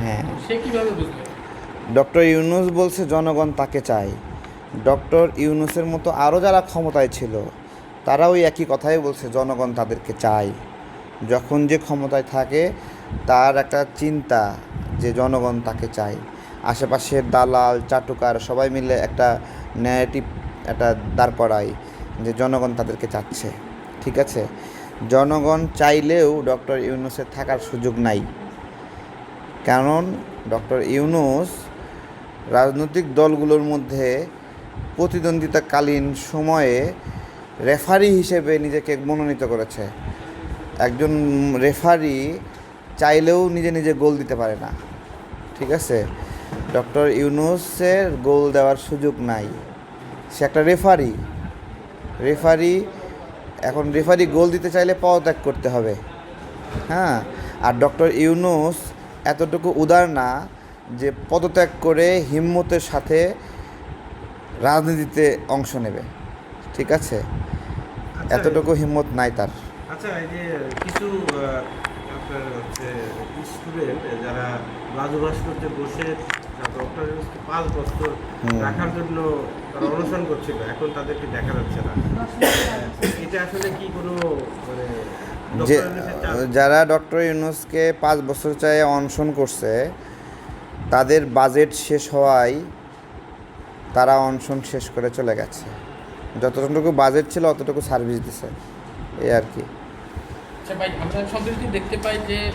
হ্যাঁ। ডক্টর ইউনুস বলছে জনগণ তাকে চায়। ডক্টর ইউনুসের মতো আরও যারা ক্ষমতায় ছিল তারা ওই একই কথাই বলছে জনগণ তাদেরকে চায়। যখন যে ক্ষমতায় থাকে তার একটা চিন্তা যে জনগণ তাকে চায়। আশেপাশের দালাল চাটুকার সবাই মিলে একটা ন্যারেটিভ একটা দাঁড় করায় যে জনগণ তাদেরকে চাচ্ছে। ঠিক আছে? জনগণ চাইলেও ডক্টর ইউনুসের থাকার সুযোগ নাই। কারণ ডক্টর ইউনুস রাজনৈতিক দলগুলোর মধ্যে প্রতিদ্বন্দ্বিতাকালীন সময়ে রেফারি হিসেবে নিজেকে মনোনীত করেছে। একজন রেফারি চাইলেও নিজে নিজে গোল দিতে পারে না। ঠিক আছে? ডক্টর ইউনুসের গোল দেওয়ার সুযোগ নাই। সে একটা রেফারি। রেফারি, এখন রেফারি গোল দিতে চাইলে পদত্যাগ করতে হবে। হ্যাঁ? আর ডক্টর ইউনুস এতটুকু উদার না যে পদত্যাগ করে হিম্মতের সাথে রাজনীতিতে অংশ নেবে। ঠিক আছে? আচ্ছা, এতটুকু হিম্মত নাই তার। আচ্ছা এই যে কিছু আপনার হচ্ছে স্টুডেন্ট যারা ভাস্কর্যে বসে ডক্টর পাঁচ বছর রাখার জন্য তারা অনুসরণ করছিল এখন তাদেরকে দেখা যাচ্ছে না। এটা আসলে কি কোনো মানে যে? যারা ডক্টর ইউনুসকে পাঁচ বছর চাই অনশন করছে তাদের বাজেট শেষ হওয়ায় তারা অনশন শেষ করে চলে গেছে। যতটুকু বাজেট ছিল অতটুকু সার্ভিস দিছে। এই আর কি। আচ্ছা ভাই আমরা সম্প্রতি দেখতে পাই যে